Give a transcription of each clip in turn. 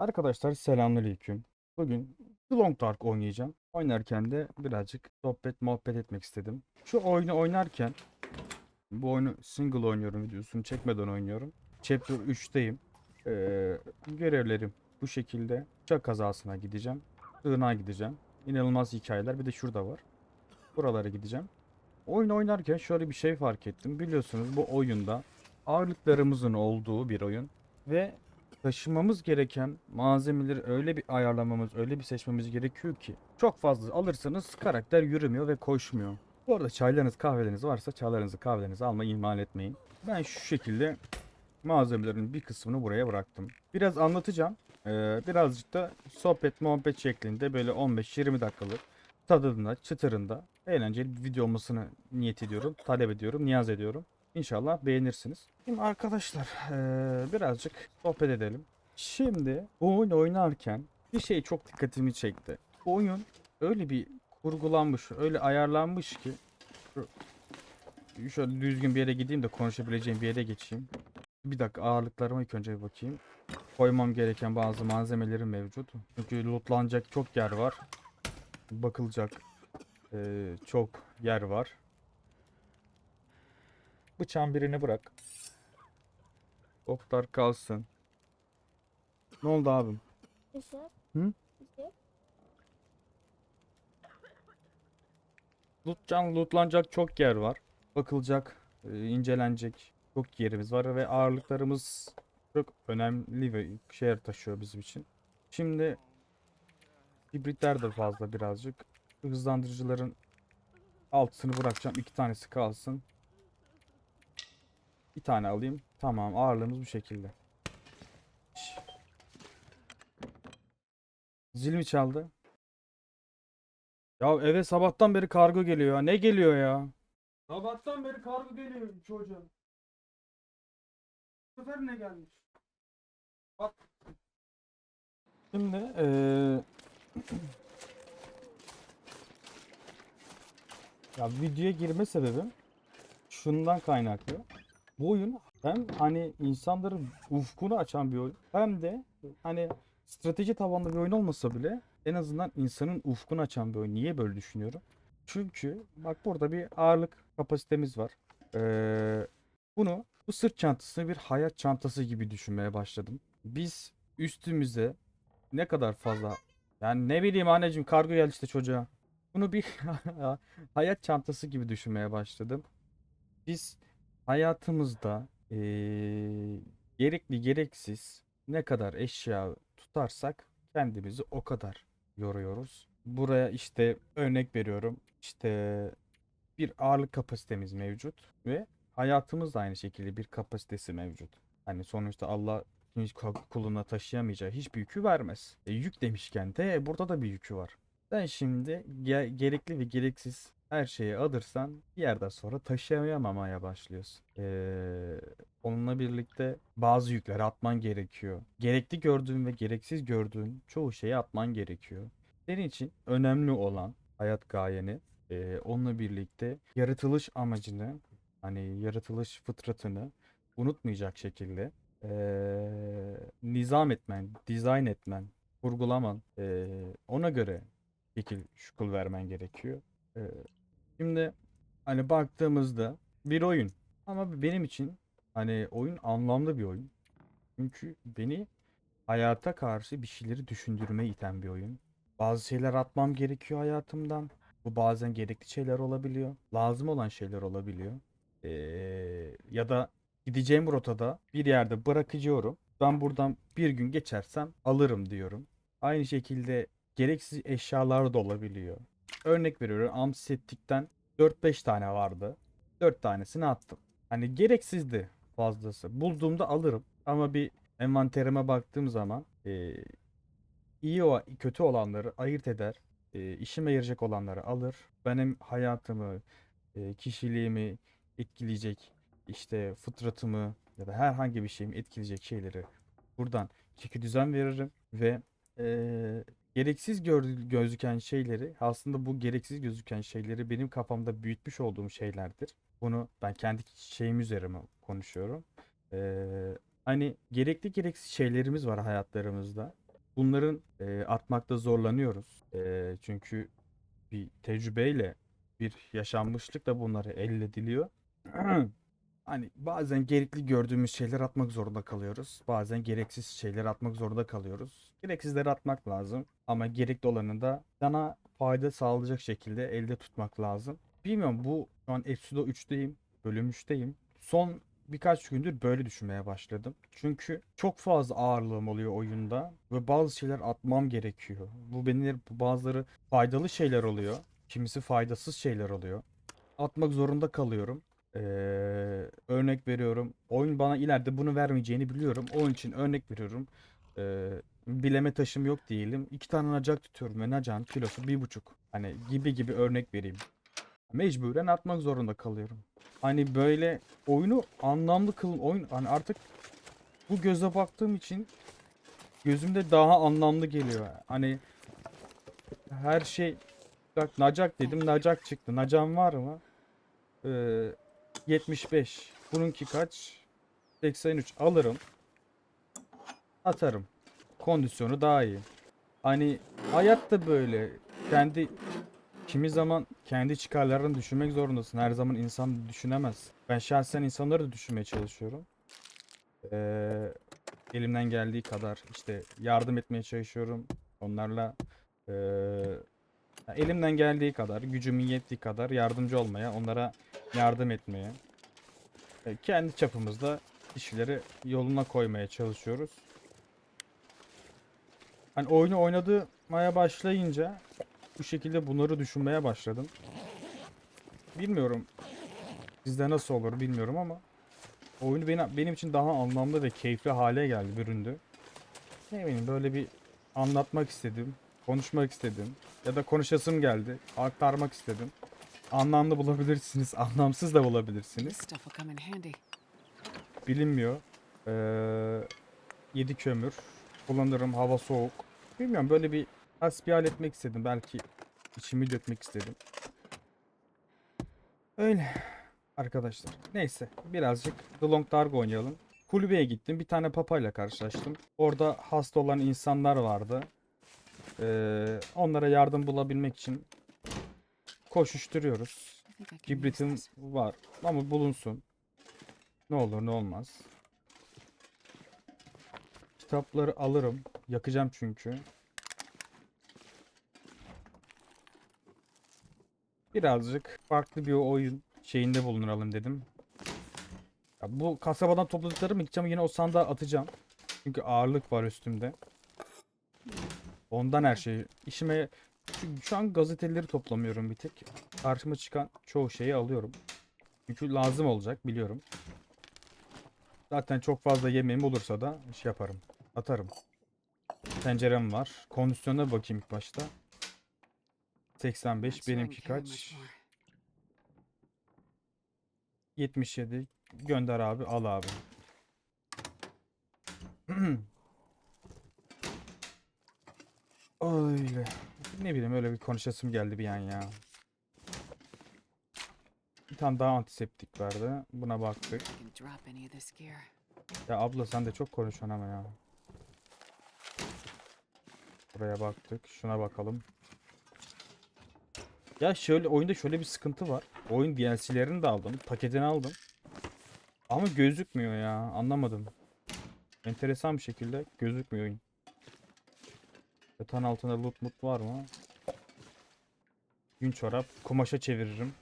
Arkadaşlar selamünaleyküm. Bugün The Long Dark oynayacağım. Oynarken de birazcık sohbet muhabbet etmek istedim. Şu oyunu oynarken bu oyunu single oynuyorum videosunu çekmeden oynuyorum. Chapter 3'teyim. Ee, görevlerim bu şekilde. Uçak kazasına gideceğim. Sığınağa gideceğim. İnanılmaz hikayeler bir de şurada var. Buralara gideceğim. Oyun oynarken şöyle bir şey fark ettim. Biliyorsunuz bu oyunda ağırlıklarımızın olduğu bir oyun. Ve taşımamız gereken malzemeleri öyle bir ayarlamamız, öyle bir seçmemiz gerekiyor ki çok fazla alırsanız karakter yürümüyor ve koşmuyor. Bu arada çaylarınız, kahveleriniz varsa çaylarınızı, kahvelerinizi almayı ihmal etmeyin. Ben şu şekilde malzemelerin bir kısmını buraya bıraktım. Biraz anlatacağım. Ee, birazcık da sohbet muhabbet şeklinde böyle 15-20 dakikalık tadında, çıtırında eğlenceli bir video olmasını niyet ediyorum, talep ediyorum, niyaz ediyorum. İnşallah beğenirsiniz. Şimdi arkadaşlar birazcık sohbet edelim. Şimdi bu oyun oynarken bir şey çok dikkatimi çekti. Bu oyun öyle bir kurgulanmış, öyle ayarlanmış ki şöyle düzgün bir yere gideyim de konuşabileceğim bir yere geçeyim. Bir dakika ağırlıklarıma ilk önce bir bakayım. Koymam gereken bazı malzemelerim mevcut. Çünkü lootlanacak çok yer var. Bakılacak eee, çok yer var. Bıçağın birini bırak. Oklar kalsın. Ne oldu abim? Işık. Hı? Işık. Lootcan, lootlanacak çok yer var. Bakılacak, e, incelenecek çok yerimiz var ve ağırlıklarımız çok önemli ve şeyler taşıyor bizim için. Şimdi hibritler de fazla birazcık. Hızlandırıcıların altısını bırakacağım. iki tanesi kalsın. Bir tane alayım. Tamam ağırlığımız bu şekilde. Zil mi çaldı? Ya eve sabahtan beri kargo geliyor ya. Ne geliyor ya? Sabahtan beri kargo geliyor çocuğa. Bu sefer ne gelmiş? Bak. Şimdi eee ya videoya girme sebebim şundan kaynaklı. Bu oyun hem hani insanların ufkunu açan bir oyun hem de hani strateji tabanlı bir oyun olmasa bile en azından insanın ufkunu açan bir oyun. Niye böyle düşünüyorum? Çünkü bak burada bir ağırlık kapasitemiz var. Ee, bunu bu sırt çantasını bir hayat çantası gibi düşünmeye başladım. Biz üstümüze ne kadar fazla yani ne bileyim anneciğim kargo geldi işte çocuğa. Bunu bir hayat çantası gibi düşünmeye başladım. Biz hayatımızda eee, gerekli gereksiz ne kadar eşya tutarsak kendimizi o kadar yoruyoruz. Buraya işte örnek veriyorum. İşte bir ağırlık kapasitemiz mevcut ve hayatımız da aynı şekilde bir kapasitesi mevcut. Hani sonuçta Allah hiç kuluna taşıyamayacağı hiçbir yükü vermez. E, yük demişken de e, burada da bir yükü var. Sen şimdi ge- gerekli ve gereksiz her şeyi alırsan bir yerden sonra taşıyamamaya başlıyorsun. Ee, onunla birlikte bazı yükleri atman gerekiyor. Gerekli gördüğün ve gereksiz gördüğün çoğu şeyi atman gerekiyor. Senin için önemli olan hayat gayeni e, onunla birlikte yaratılış amacını hani yaratılış fıtratını unutmayacak şekilde e, nizam etmen, dizayn etmen, kurgulaman, e, ona göre şekil şukul vermen gerekiyor. E, şimdi hani baktığımızda bir oyun ama benim için hani oyun anlamlı bir oyun. Çünkü beni hayata karşı bir şeyleri düşündürmeye iten bir oyun. Bazı şeyler atmam gerekiyor hayatımdan. Bu bazen gerekli şeyler olabiliyor. Lazım olan şeyler olabiliyor. Ee, ya da gideceğim rotada bir yerde bırakıcıyorum. Ben buradan bir gün geçersem alırım diyorum. Aynı şekilde gereksiz eşyalar da olabiliyor. Örnek veriyorum Amsettik'ten 4-5 tane vardı. 4 tanesini attım. Hani gereksizdi fazlası. Bulduğumda alırım. Ama bir envanterime baktığım zaman e, iyi o kötü olanları ayırt eder. E, işime yarayacak olanları alır. Benim hayatımı, e, kişiliğimi etkileyecek, işte fıtratımı ya da herhangi bir şeyimi etkileyecek şeyleri buradan çeki düzen veririm ve e, gereksiz gözüken şeyleri aslında bu gereksiz gözüken şeyleri benim kafamda büyütmüş olduğum şeylerdir. Bunu ben kendi şeyim üzerime konuşuyorum. Ee, hani gerekli gereksiz şeylerimiz var hayatlarımızda. Bunların e, atmakta zorlanıyoruz. E, çünkü bir tecrübeyle, bir yaşanmışlıkla bunları elde ediliyor. Hani bazen gerekli gördüğümüz şeyler atmak zorunda kalıyoruz. Bazen gereksiz şeyler atmak zorunda kalıyoruz. Gereksizleri atmak lazım ama gerekli olanı da sana fayda sağlayacak şekilde elde tutmak lazım. Bilmiyorum bu şu an Episode 3'teyim, bölüm 3'teyim. Son birkaç gündür böyle düşünmeye başladım. Çünkü çok fazla ağırlığım oluyor oyunda ve bazı şeyler atmam gerekiyor. Bu benim bazıları faydalı şeyler oluyor. Kimisi faydasız şeyler oluyor. Atmak zorunda kalıyorum. Ee, örnek veriyorum. Oyun bana ileride bunu vermeyeceğini biliyorum. Onun için örnek veriyorum. Ee, bileme taşım yok diyelim. İki tane nacak tutuyorum ve nacağın kilosu bir buçuk. Hani gibi gibi örnek vereyim. Mecburen atmak zorunda kalıyorum. Hani böyle oyunu anlamlı kılın oyun hani artık bu göze baktığım için gözümde daha anlamlı geliyor. Hani her şey bak nacak dedim nacak çıktı. Nacam var mı? Ee, 75. Bununki kaç? 83 alırım. Atarım. Kondisyonu daha iyi. Hani hayat da böyle. Kendi kimi zaman kendi çıkarlarını düşünmek zorundasın. Her zaman insan düşünemez. Ben şahsen insanları da düşünmeye çalışıyorum. Ee, elimden geldiği kadar işte yardım etmeye çalışıyorum. Onlarla ya elimden geldiği kadar, gücümün yettiği kadar yardımcı olmaya, onlara yardım etmeye. e, kendi çapımızda işleri yoluna koymaya çalışıyoruz. Hani oyunu oynamaya başlayınca bu şekilde bunları düşünmeye başladım. Bilmiyorum sizde nasıl olur bilmiyorum ama oyunu benim, benim için daha anlamlı ve keyifli hale geldi büründü. Ne bileyim böyle bir anlatmak istedim, konuşmak istedim ya da konuşasım geldi, aktarmak istedim. Anlamlı bulabilirsiniz, anlamsız da bulabilirsiniz. Bilinmiyor. Ee, 7 kömür. Kullanırım hava soğuk. Bilmiyorum böyle bir hasbihal etmek istedim. Belki içimi dökmek istedim. Öyle arkadaşlar. Neyse birazcık The Long Dark oynayalım. Kulübeye gittim. Bir tane papayla karşılaştım. Orada hasta olan insanlar vardı. Ee, onlara yardım bulabilmek için koşuşturuyoruz. This. var ama bulunsun. Ne olur ne olmaz. Kitapları alırım. Yakacağım çünkü. Birazcık farklı bir oyun şeyinde bulunalım dedim. Ya bu kasabadan topladıklarımı gideceğim yine o sandığa atacağım. Çünkü ağırlık var üstümde. Ondan her şey. İşime şu, şu an gazeteleri toplamıyorum bir tek. Karşıma çıkan çoğu şeyi alıyorum. Çünkü lazım olacak biliyorum. Zaten çok fazla yemeğim olursa da iş yaparım. Atarım. Tencerem var. Kondisyona bakayım ilk başta. 85 Not sure I benimki kaç? more. 77 gönder abi al abi. Öyle. Ne bileyim öyle bir konuşasım geldi bir an ya. Bir tane daha antiseptik verdi. Buna baktık. Ya abla sen de çok konuşuyorsun ama ya. Buraya baktık. Şuna bakalım. Ya şöyle oyunda şöyle bir sıkıntı var. Oyun DLC'lerini de aldım. Paketini aldım. Ama gözükmüyor ya. Anlamadım. Enteresan bir şekilde gözükmüyor oyun. Yatağın altında loot mut var mı? Gün çorap. Kumaşa çeviririm.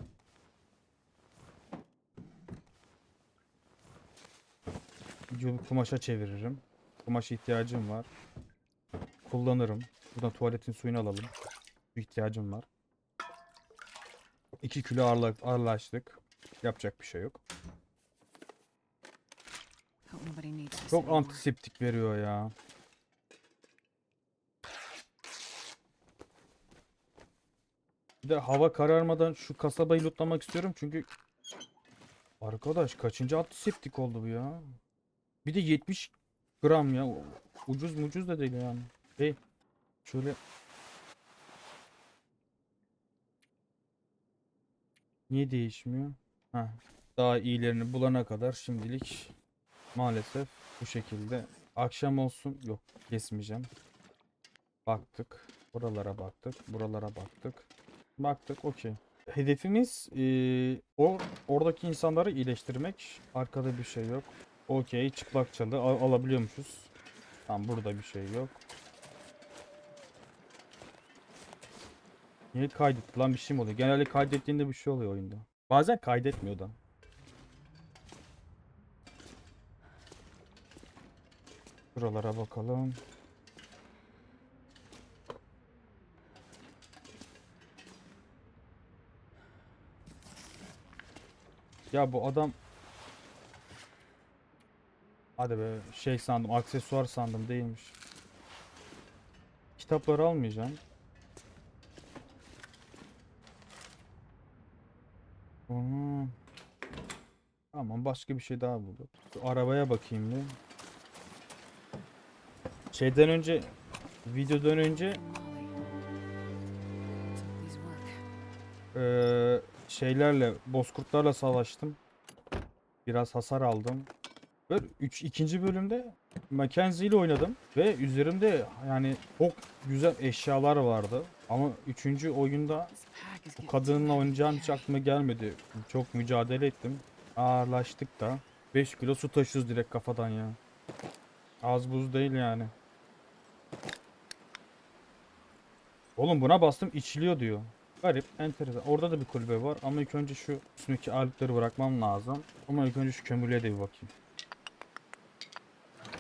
Kumaşa çeviririm. Kumaş ihtiyacım var. Kullanırım. Buradan tuvaletin suyunu alalım. İhtiyacım var. 2 kilo ağırla ağırlaştık. Yapacak bir şey yok. Çok antiseptik veriyor ya. Bir de hava kararmadan şu kasabayı lootlamak istiyorum çünkü Arkadaş kaçıncı antiseptik oldu bu ya? Bir de 70 gram ya. Ucuz mucuz da değil yani. Hey şöyle Niye değişmiyor? Ha, daha iyilerini bulana kadar şimdilik maalesef bu şekilde. Akşam olsun. Yok kesmeyeceğim. Baktık. Buralara baktık. Buralara baktık. Baktık. Okey. Hedefimiz eee, o oradaki insanları iyileştirmek. Arkada bir şey yok. Okey. Çıplak çalı al- alabiliyormuşuz. Tamam burada bir şey yok. Niye kaydetti lan bir şey mi oluyor? Genelde kaydettiğinde bir şey oluyor oyunda. Bazen kaydetmiyor da. Buralara bakalım. Ya bu adam Hadi be şey sandım aksesuar sandım değilmiş. Kitapları almayacağım. Hmm. Tamam başka bir şey daha bulduk. Şu arabaya bakayım bir. Şeyden önce videodan önce Molly. Şeylerle bozkurtlarla savaştım. Biraz hasar aldım. Ve üç, ikinci bölümde Mackenzie ile oynadım ve üzerimde yani çok güzel eşyalar vardı. Ama üçüncü oyunda bu kadınla oynayacağım hiç aklıma gelmedi. Çok mücadele ettim. Ağırlaştık da. 5 kilo su taşıyoruz direkt kafadan ya. Az buz değil yani. Oğlum buna bastım içiliyor diyor. Garip, enteresan. Orada da bir kulübe var ama ilk önce şu üstündeki aletleri bırakmam lazım. Ama ilk önce şu kömürlüğe de bir bakayım.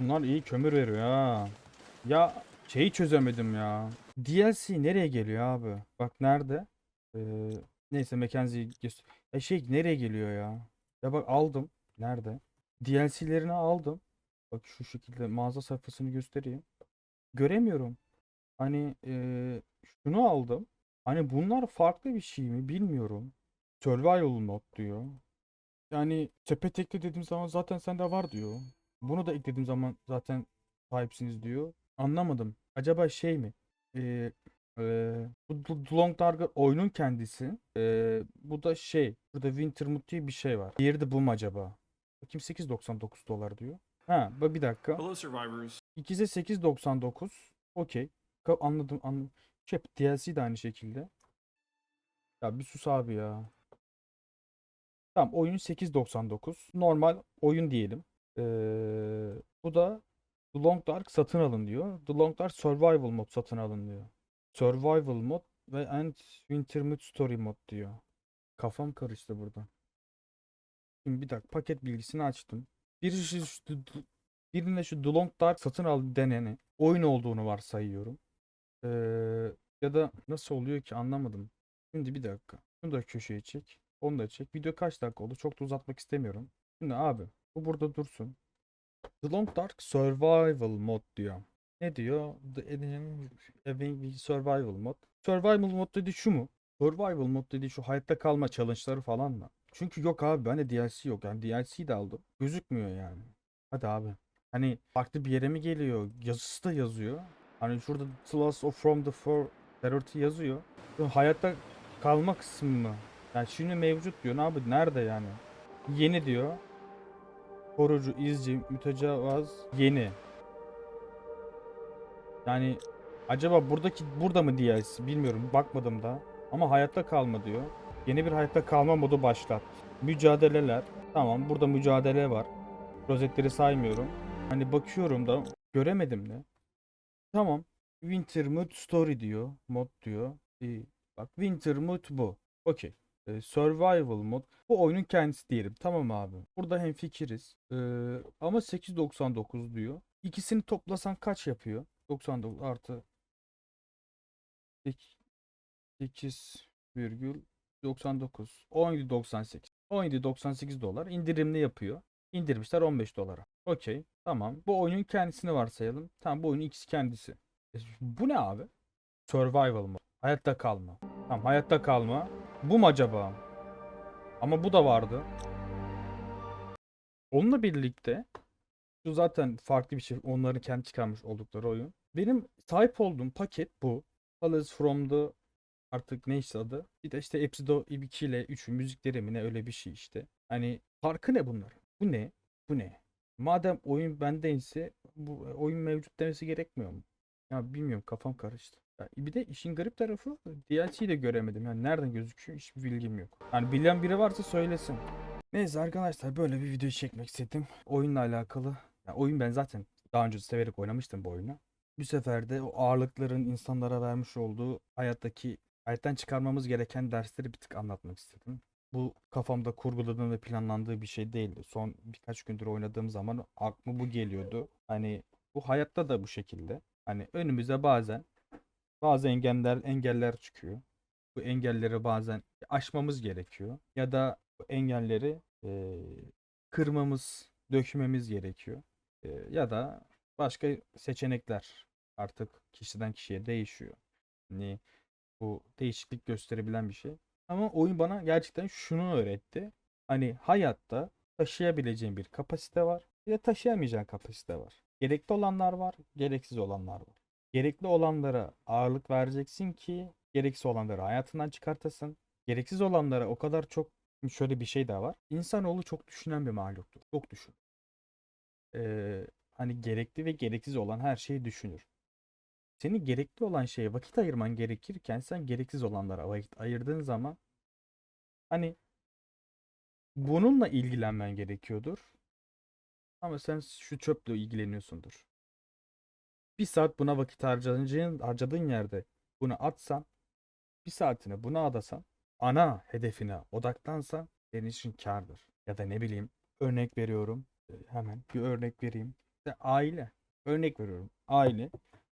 Bunlar iyi kömür veriyor ha. Ya şeyi çözemedim ya. DLC nereye geliyor abi? Bak nerede? Ee, neyse Mackenzie'yi göster. Ya şey nereye geliyor ya? Ya bak aldım. Nerede? DLC'lerini aldım. Bak şu şekilde mağaza sayfasını göstereyim. Göremiyorum. Hani eee, şunu aldım. Hani bunlar farklı bir şey mi bilmiyorum. Survival mod diyor. Yani sepet ekle dediğim zaman zaten sende var diyor. Bunu da eklediğim zaman zaten sahipsiniz diyor. Anlamadım. Acaba şey mi? Eee eee, bu The Long Dark oyunun kendisi. Eee, bu da şey. Burada Wintermute diye bir şey var. Diğeri de bu mu acaba? Bakayım 8.99 dolar diyor. Ha, bir dakika. Hello, survivors. İkisi 8.99. Okey. Anladım anladım. Şey DLC de aynı şekilde. Ya bir sus abi ya. Tamam oyun 8.99. Normal oyun diyelim. Ee, bu da The Long Dark satın alın diyor. The Long Dark Survival mod satın alın diyor. Survival mod ve and Wintermute Story mod diyor. Kafam karıştı burada. Şimdi bir dakika paket bilgisini açtım. Birisi şu- birinde şu The Long Dark satın al deneni oyun olduğunu varsayıyorum. Ee, ya da nasıl oluyor ki anlamadım. Şimdi bir dakika. Şunu da köşeye çek. Onu da çek. Video kaç dakika oldu? Çok da uzatmak istemiyorum. Şimdi abi bu burada dursun. The Long Dark Survival mod diyor. Ne diyor? The Living Survival mod. Survival mod dedi şu mu? Survival mod dedi şu hayatta kalma challenge'ları falan mı? Çünkü yok abi bende DLC yok. Yani DLC de aldım. Gözükmüyor yani. Hadi abi. Hani farklı bir yere mi geliyor? Yazısı da yazıyor. Hani şurada The Last of From the Four Terror'ı yazıyor. Bu hayatta kalma kısmı mı? Yani şimdi mevcut diyor. Ne abi? Nerede yani? Yeni diyor. Korucu, izci, mütecavaz, yeni. Yani acaba buradaki burada mı DLC bilmiyorum. Bakmadım da. Ama hayatta kalma diyor. Yeni bir hayatta kalma modu başlat. Mücadeleler. Tamam burada mücadele var. Rozetleri saymıyorum. Hani bakıyorum da göremedim de. Tamam. Wintermute Story diyor. Mod diyor. İyi. Bak Wintermute bu. Okey. Ee, survival mod. Bu oyunun kendisi diyelim. Tamam abi. Burada hemfikiriz. Ee, ama 8.99 diyor. İkisini toplasan kaç yapıyor? 99 artı 8,99 17.98 17.98 dolar indirimli yapıyor. İndirmişler 15 dolara. Okey. Tamam. Bu oyunun kendisini varsayalım. Tamam bu oyunun ikisi kendisi. E, bu ne abi? Survival mı? Hayatta kalma. Tamam hayatta kalma. Bu mu acaba? Ama bu da vardı. Onunla birlikte şu zaten farklı bir şey. Onların kendi çıkarmış oldukları oyun. Benim sahip olduğum paket bu. Tales from the artık neyse adı. Bir de işte Episodo 2 ile 3'ün müzikleri mi ne öyle bir şey işte. Hani farkı ne bunlar? Bu ne? Bu ne? Madem oyun bendeyse bu oyun mevcut demesi gerekmiyor mu? Ya bilmiyorum kafam karıştı. Ya bir de işin garip tarafı DLC'yi de göremedim. Yani nereden gözüküyor hiçbir bilgim yok. Yani bilen biri varsa söylesin. Neyse arkadaşlar böyle bir video çekmek istedim. Oyunla alakalı. Ya oyun ben zaten daha önce severek oynamıştım bu oyunu. Bu sefer de o ağırlıkların insanlara vermiş olduğu hayattaki hayattan çıkarmamız gereken dersleri bir tık anlatmak istedim. Bu kafamda kurguladığım ve planlandığı bir şey değildi. Son birkaç gündür oynadığım zaman aklıma bu geliyordu. Hani bu hayatta da bu şekilde. Hani önümüze bazen bazı engeller engeller çıkıyor. Bu engelleri bazen aşmamız gerekiyor. Ya da bu engelleri eee, kırmamız, dökmemiz gerekiyor. Eee, ya da başka seçenekler artık kişiden kişiye değişiyor. Hani bu değişiklik gösterebilen bir şey. Ama oyun bana gerçekten şunu öğretti. Hani hayatta taşıyabileceğin bir kapasite var. Bir taşıyamayacağın kapasite var. Gerekli olanlar var, gereksiz olanlar var. Gerekli olanlara ağırlık vereceksin ki gereksiz olanları hayatından çıkartasın. Gereksiz olanlara o kadar çok şöyle bir şey daha var. İnsanoğlu çok düşünen bir mahluktur. Çok düşün. Ee, hani gerekli ve gereksiz olan her şeyi düşünür. Senin gerekli olan şeye vakit ayırman gerekirken sen gereksiz olanlara vakit ayırdığın zaman hani bununla ilgilenmen gerekiyordur. Ama sen şu çöple ilgileniyorsundur. Bir saat buna vakit harcayacağın, harcadığın yerde bunu atsan, bir saatini buna adasan, ana hedefine odaklansan senin için kârdır. Ya da ne bileyim örnek veriyorum. e, Hemen bir örnek vereyim. İşte aile. Örnek veriyorum. Aile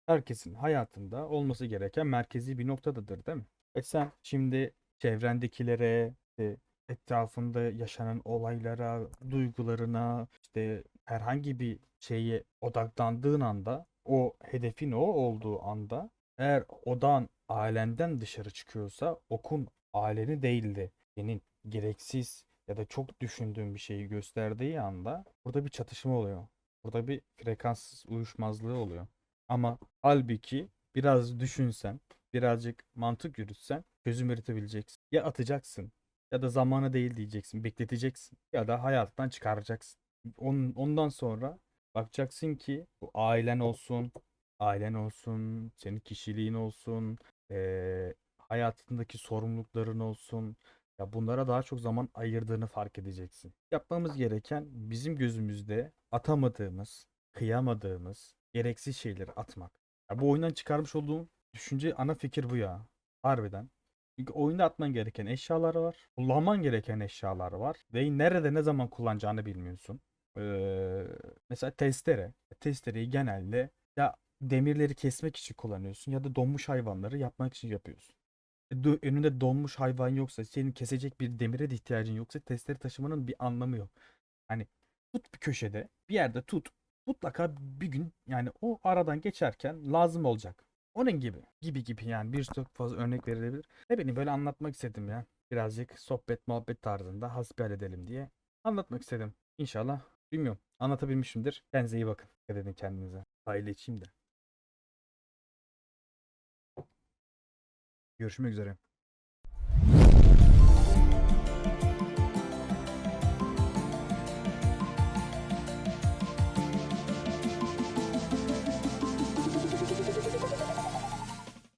herkesin hayatında olması gereken merkezi bir noktadadır değil mi? E sen şimdi çevrendekilere, etrafında yaşanan olaylara, duygularına, işte herhangi bir şeye odaklandığın anda, o hedefin o olduğu anda, eğer odan ailenden dışarı çıkıyorsa okun aileni değil de senin gereksiz ya da çok düşündüğün bir şeyi gösterdiği anda burada bir çatışma oluyor. Burada bir frekans uyuşmazlığı oluyor. Ama halbuki biraz düşünsen, birazcık mantık yürütsen çözüm üretebileceksin. Ya atacaksın ya da zamanı değil diyeceksin, bekleteceksin ya da hayattan çıkaracaksın. On- ondan sonra bakacaksın ki bu ailen olsun, ailen olsun, senin kişiliğin olsun, eee, hayatındaki sorumlulukların olsun. Ya bunlara daha çok zaman ayırdığını fark edeceksin. Yapmamız gereken bizim gözümüzde atamadığımız, kıyamadığımız gereksiz şeyleri atmak. Ya bu oyundan çıkarmış olduğum düşünce ana fikir bu ya. Harbiden. Çünkü oyunda atman gereken eşyalar var. Kullanman gereken eşyalar var. Ve nerede ne zaman kullanacağını bilmiyorsun. Ee, mesela testere. Testereyi genelde ya demirleri kesmek için kullanıyorsun ya da donmuş hayvanları yapmak için yapıyorsun. E, önünde donmuş hayvan yoksa, senin kesecek bir demire de ihtiyacın yoksa testere taşımanın bir anlamı yok. Hani tut bir köşede, bir yerde tut. Mutlaka bir gün yani o aradan geçerken lazım olacak. Onun gibi. Gibi gibi yani bir çok fazla örnek verilebilir. Ne bileyim böyle anlatmak istedim ya. Birazcık sohbet muhabbet tarzında hasbihal edelim diye anlatmak istedim. İnşallah bilmiyorum anlatabilmişimdir. Kendinize iyi bakın. Dikkat edin kendinize. Aile içeyim de. Görüşmek üzere.